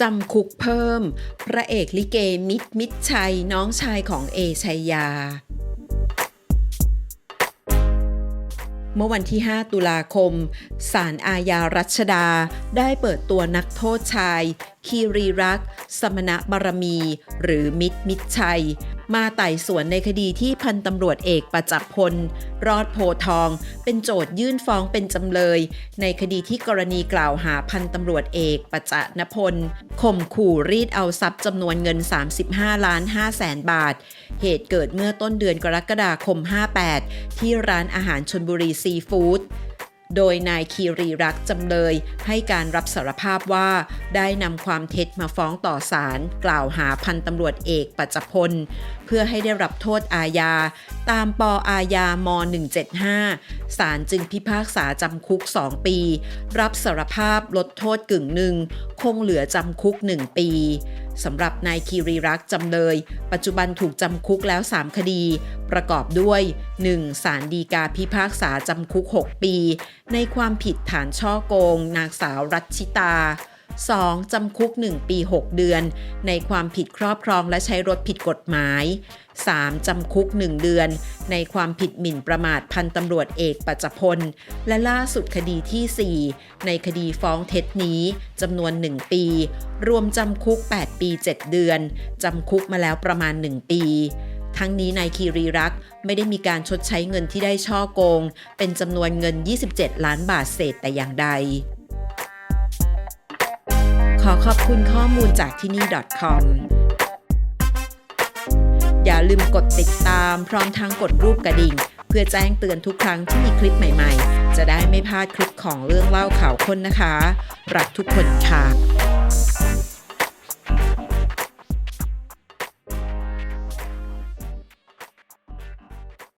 จำคุกเพิ่ม พระเอกลิเกมิตรมิตรชัยน้องชายของเอชัยยา เมื่อวันที่ 5 ตุลาคม ศาลอาญารัชดาได้เปิดตัวนักโทษชาย คีรีรักษ์ สมณบารมี หรือมิตรมิตรชัย มาไต่สวนในคดีที่พันตำรวจเอกประจักษ์พล รอดโพทอง เป็นโจทยื่นฟ้องเป็นจำเลย ในคดีที่กรณีกล่าวหาพันตำรวจเอกประจักษ์นพลข่มขู่รีดเอาทรัพย์จำนวนเงิน 35 ล้าน5แสนบาท เหตุเกิดเมื่อต้นเดือนกรกฎาคม 58 ที่ร้านอาหารชนบุรีซีฟู้ด โดยนายคีรีรักจำเลย ให้การรับสารภาพว่า ได้นำความเท็จมาฟ้องต่อศาลกล่าวหาพันตำรวจเอกปัจจพล เพื่อให้ได้รับโทษอาญา ตามปอาญาม175ศาลจึงพิพากษาจำคุก 2 ปี รับสารภาพลดโทษกึ่งหนึ่ง คงเหลือจำคุก 1 ปี สำหรับนายคีรีรักจำเลย ปัจจุบันถูกจำคุกแล้ว 3 คดี ประกอบด้วย 1. สารดีกาพิพากษาจำคุก 6 ปี ในความผิดฐานช่อโกง นางสาวรัชชิตา 2. จำคุก 1 ปี 6 เดือน ในความผิดครอบครองและใช้รถผิดกฎหมาย 3. จำคุก 1 เดือน ในความผิดหมิ่นประมาทพันตำรวจเอกปัจจพล และล่าสุดคดีทีสี่ 4 ในคดีฟ้องเท็จนี้จำนวน 1 ปี รวมจำคุก 8 ปี 7 เดือน จำคุกมาแล้วประมาณ 1 ปีทั้งนี้นายคีรีรักไม่ได้มีการชดใช้เงินที่ได้ช่อโกง เป็นจำนวนเงิน 27 ล้านบาทเศษแต่อย่างใด ขอขอบคุณข้อมูลจากที่นี่ .com อย่าลืมกดติดตามพร้อมทั้งกดรูปกระดิ่ง เพื่อแจ้งเตือนทุกครั้งที่มีคลิปใหม่ๆ จะได้ไม่พลาดคลิปของเรื่องเล่าข่าวคนนะคะ รักทุกคนค่ะ